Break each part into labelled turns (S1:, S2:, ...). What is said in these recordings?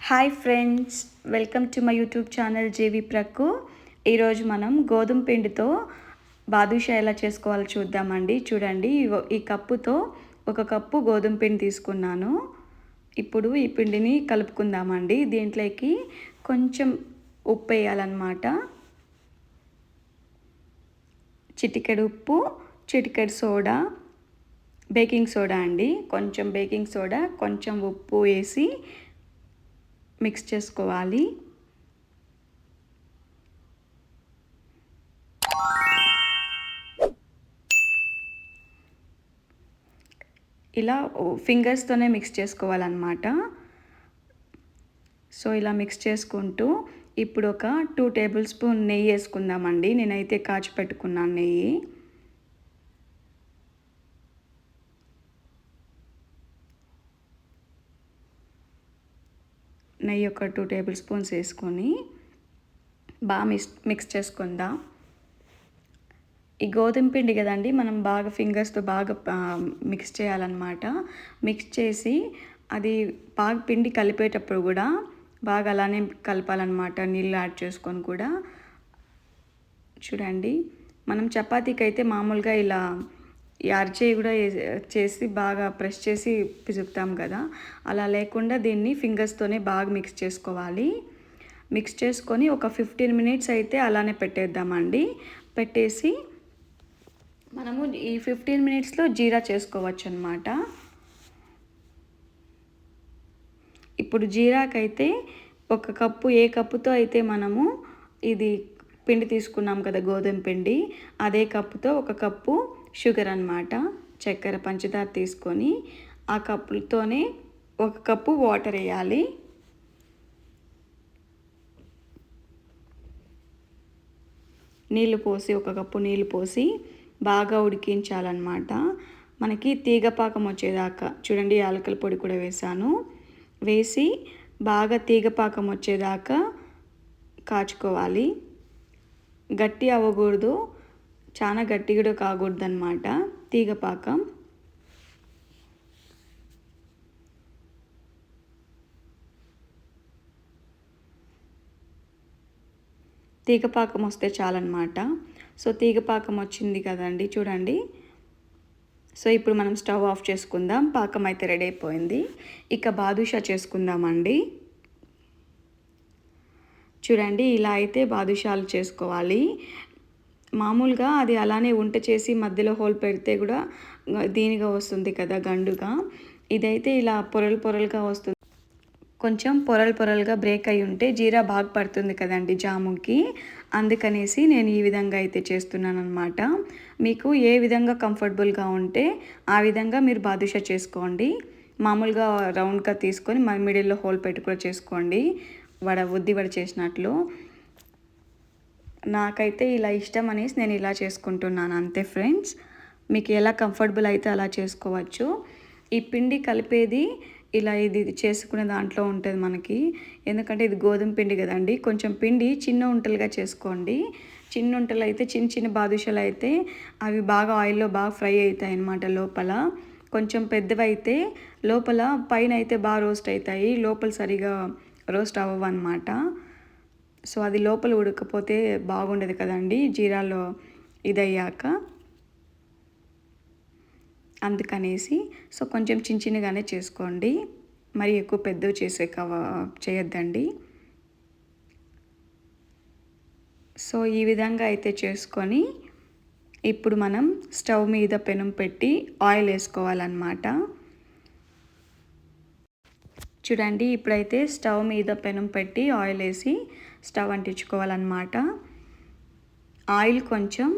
S1: Hi friends welcome to my YouTube channel JV ప్రక్కు. ఈరోజు మనం గోధుమ పిండితో బాదుషా ఎలా చేసుకోవాలో చూద్దామండి. చూడండి ఈ కప్పుతో ఒక కప్పు గోధుమ పిండి తీసుకున్నాను. ఇప్పుడు ఈ పిండిని కలుపుకుందామండి. దీంట్లోకి కొంచెం ఉప్పు వేయాలన్నమాట. చిటికెడు ఉప్పు చిటికెడు సోడా బేకింగ్ సోడా అండి. కొంచెం బేకింగ్ సోడా కొంచెం ఉప్పు వేసి మిక్స్ చేసుకోవాలి. ఇలా ఫింగర్స్తోనే మిక్స్ చేసుకోవాలన్నమాట. సో ఇలా మిక్స్ చేసుకుంటూ ఇప్పుడు ఒక టూ టేబుల్ స్పూన్ నెయ్యి వేసుకుందామండి. నేనైతే కాచి పెట్టుకున్నాను నెయ్యి. నెయ్యి ఒక టూ టేబుల్ స్పూన్స్ వేసుకొని బాగా మిక్స్ మిక్స్ చేసుకుందాం. ఈ గోధుమ పిండి కదండి మనం బాగా ఫింగర్స్తో బాగా మిక్స్ చేయాలన్నమాట. మిక్స్ చేసి అది బాగా పిండి కలిపేటప్పుడు కూడా బాగా అలానే కలపాలన్నమాట నీళ్ళు యాడ్ చేసుకొని కూడా. చూడండి మనం చపాతీకి అయితే మామూలుగా ఇలా ఈ అరచేయి కూడా చేసి బాగా ప్రెస్ చేసి పిసుకుతాం కదా. అలా లేకుండా దీన్ని ఫింగర్స్తోనే బాగా మిక్స్ చేసుకోవాలి. మిక్స్ చేసుకొని ఒక ఫిఫ్టీన్ మినిట్స్ అయితే అలానే పెట్టేద్దామండి. పెట్టేసి మనము ఈ ఫిఫ్టీన్ మినిట్స్లో జీరా చేసుకోవచ్చు అనమాట ఇప్పుడు జీరాకైతే ఒక కప్పు ఏ కప్పుతో అయితే మనము ఇది పిండి తీసుకున్నాం కదా గోధుమ పిండి అదే కప్పుతో ఒక కప్పు షుగర్ అనమాట చక్కెర పంచదార తీసుకొని ఆ కప్పులతోనే ఒక కప్పు వాటర్ వేయాలి. నీళ్ళు పోసి ఒక కప్పు నీళ్ళు పోసి బాగా ఉడికించాలన్నమాట. మనకి తీగపాకం వచ్చేదాకా చూడండి యాలకల పొడి కూడా వేసాను. వేసి బాగా తీగపాకం వచ్చేదాకా కాచుకోవాలి. గట్టి అవ్వకూడదు. చాలా గట్టి కూడా కాకూడదనమాట తీగపాకం తీగపాకం వస్తే చాలన్నమాట. సో తీగపాకం వచ్చింది కదండి చూడండి. సో ఇప్పుడు మనం స్టవ్ ఆఫ్ చేసుకుందాం. పాకం అయితే రెడీ అయిపోయింది. ఇక బాదుషా చేసుకుందామండి. చూడండి ఇలా అయితే బాదుషాలు చేసుకోవాలి. మామూలుగా అది అలానే వంట చేసి మధ్యలో హోల్ పెడితే కూడా దీనిగా వస్తుంది కదా గండుగా. ఇదైతే ఇలా పొరలు పొరలుగా వస్తుంది. కొంచెం పొరలు పొరలుగా బ్రేక్ అయి ఉంటే జీరా బాగా పడుతుంది కదండి జాముకి. అందుకనేసి నేను ఈ విధంగా అయితే చేస్తున్నాను అనమాట మీకు ఏ విధంగా కంఫర్టబుల్గా ఉంటే ఆ విధంగా మీరు బాదుషా చేసుకోండి. మామూలుగా రౌండ్గా తీసుకొని మిడిల్లో హోల్ పెట్టుకుని కూడా చేసుకోండి. వడ ఉద్ది వడ చేసినట్లు. నాకైతే ఇలా ఇష్టం అనేసి నేను ఇలా చేసుకుంటున్నాను అంతే ఫ్రెండ్స్. మీకు ఎలా కంఫర్టబుల్ అయితే అలా చేసుకోవచ్చు. ఈ పిండి కలిపేది ఇలా ఇది చేసుకునే దాంట్లో ఉంటుంది మనకి. ఎందుకంటే ఇది గోధుమ పిండి కదండి. కొంచెం పిండి చిన్న ఉంటలుగా చేసుకోండి. చిన్న ఉంటలు అయితే చిన్న చిన్న బాదుషాలు అయితే అవి బాగా ఆయిల్లో బాగా ఫ్రై అవుతాయి అన్నమాట లోపల. కొంచెం పెద్దవైతే లోపల పైన అయితే బాగా రోస్ట్ అవుతాయి. లోపల సరిగా రోస్ట్ అవ్వవు అనమాట సో అది లోపల ఉడకపోతే బాగుండదు కదండి జీరాలో ఇదయ్యాక. అందుకనేసి సో కొంచెం చిన్న చిన్నగానే చేసుకోండి. మరి ఎక్కువ పెద్దవి చేసే కవ చేయొద్దండి. సో ఈ విధంగా అయితే చేసుకొని ఇప్పుడు మనం స్టవ్ మీద పెనం పెట్టి ఆయిల్ వేసుకోవాలన్నమాట. చూడండి ఇప్పుడైతే స్టవ్ మీద పెనం పెట్టి ఆయిల్ వేసి స్టవ్ అంటించుకోవాలన్నమాట. ఆయిల్ కొంచెం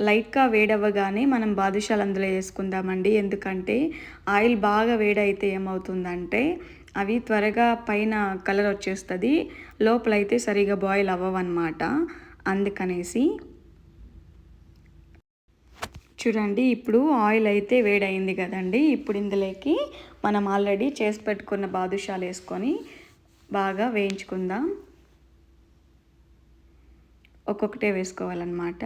S1: లైట్గా వేడవ్వగానే మనం బాదుషాలు అందులో వేసుకుందామండి. ఎందుకంటే ఆయిల్ బాగా వేడైతే ఏమవుతుందంటే అవి త్వరగా పైన కలర్ వచ్చేస్తుంది. లోపలైతే సరిగా బాయిల్ అవ్వవన్నమాట. అందుకనేసి చూడండి ఇప్పుడు ఆయిల్ అయితే వేడైంది కదండి. ఇప్పుడు ఇందులోకి మనం ఆల్రెడీ చేసి పెట్టుకున్న బాదుషాలు వేసుకొని బాగా వేయించుకుందాం. ఒక్కొక్కటే వేసుకోవాలన్నమాట.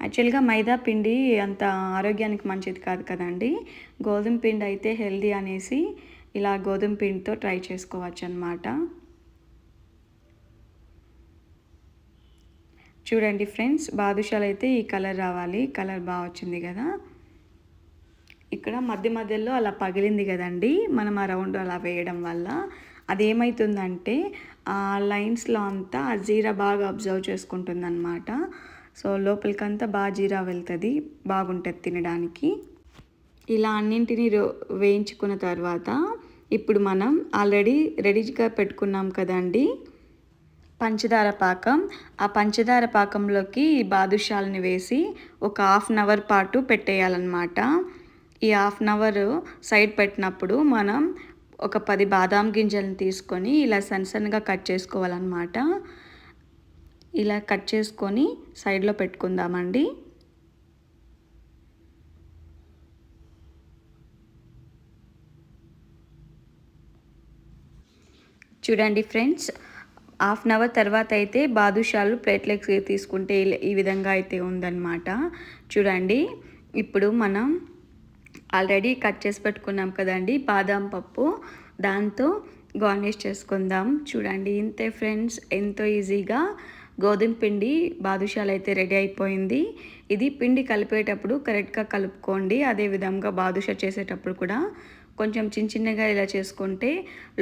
S1: యాక్చువల్గా మైదా పిండి అంత ఆరోగ్యానికి మంచిది కాదు కదండి. గోధుమ పిండి అయితే హెల్దీ అనేసి ఇలా గోధుమ పిండితో ట్రై చేసుకోవచ్చు అనమాట చూడండి ఫ్రెండ్స్ బాదుషాలు అయితే ఈ కలర్ రావాలి. కలర్ బాగా వచ్చింది కదా. ఇక్కడ మధ్య మధ్యలో అలా పగిలింది కదండి. మనం ఆ రౌండ్ అలా వేయడం వల్ల అది ఏమవుతుందంటే ఆ లైన్స్లో అంతా ఆ జీరా బాగా అబ్జర్వ్ చేసుకుంటుంది అనమాట సో లోపలికంతా బాగా జీరా వెళ్తుంది. బాగుంటుంది తినడానికి. ఇలా అన్నింటినీ వేయించుకున్న తర్వాత ఇప్పుడు మనం ఆల్రెడీ రెడీగా పెట్టుకున్నాం కదండీ. పంచదార పాకం. ఆ పంచదార పాకంలోకి ఈ బాదుషాలని వేసి ఒక హాఫ్ అన్ అవర్ పాటు పెట్టేయాలన్నమాట. ఈ హాఫ్ అన్ అవర్ సైడ్ పెట్టినప్పుడు మనం ఒక పది బాదాం గింజలను తీసుకొని ఇలా సన్న సన్నగా కట్ చేసుకోవాలన్నమాట. ఇలా కట్ చేసుకొని సైడ్లో పెట్టుకుందామండి. చూడండి ఫ్రెండ్స్ హాఫ్ అన్ అవర్ తర్వాత అయితే బాదుషాలు ప్లేట్లెక్స్ తీసుకుంటే ఈ విధంగా అయితే ఉందన్నమాట. చూడండి ఇప్పుడు మనం ఆల్రెడీ కట్ చేసి పెట్టుకున్నాం కదండి బాదం పప్పు. దాంతో గార్నిష్ చేసుకుందాం. చూడండి ఇంతే ఫ్రెండ్స్ ఎంతో ఈజీగా గోధుమ పిండి బాదుషాలు అయితే రెడీ అయిపోయింది. ఇది పిండి కలిపేటప్పుడు కరెక్ట్గా కలుపుకోండి. అదేవిధంగా బాదుషా చేసేటప్పుడు కూడా కొంచెం చిన్న చిన్నగా ఇలా చేసుకుంటే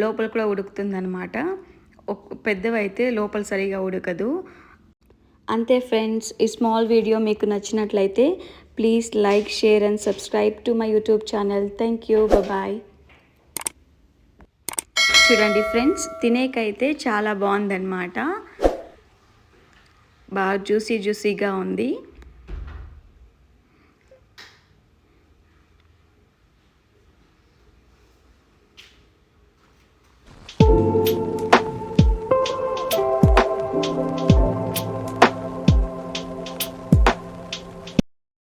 S1: లోపల కూడా ఉడుకుతుందనమాట పెద్దవైతే లోపల సరిగా ఉడకదు. అంతే ఫ్రెండ్స్ ఈ స్మాల్ వీడియో మీకు నచ్చినట్లయితే please like share and subscribe to my YouTube channel. Thank you bye. చూడండి ఫ్రెండ్స్ తినేకైతే చాలా బాగుందన్నమాట. బాగా జ్యూసీ జ్యూసీగా ఉంది.